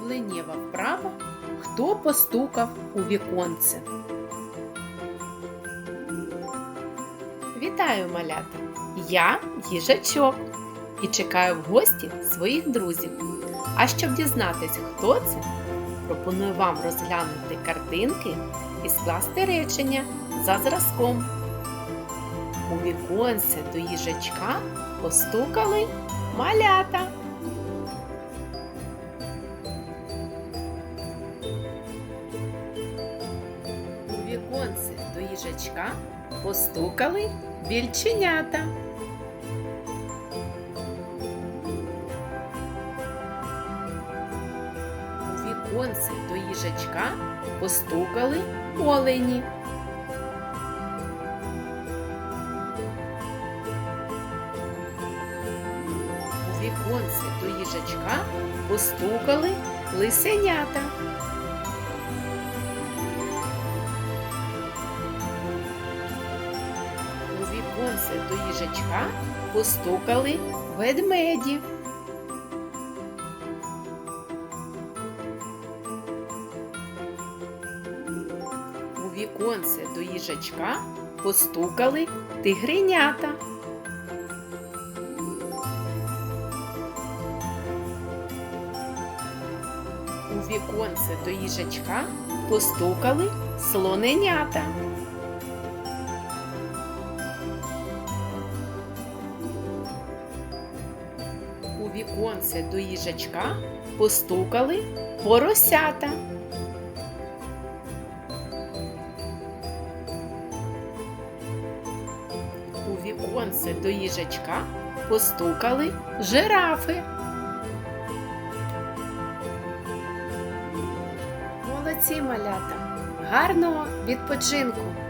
Мовленнєва вправа Хто постукав у віконце? Вітаю, малята! Я їжачок і чекаю в гості своїх друзів. А щоб дізнатись, хто це, пропоную вам розглянути картинки і скласти речення за зразком. У віконце до їжачка постукали малята. Віконце до їжачка постукали більченята. У віконце до їжачка постукали олені. У віконце до їжачка постукали лисенята. Віконце до їжачка постукали ведмеді. У віконце до їжачка постукали тигренята. У віконце до їжачка постукали слоненята. Віконце до їжачка постукали поросята. У віконце до їжачка постукали жирафи. Молодці малята! Гарного відпочинку!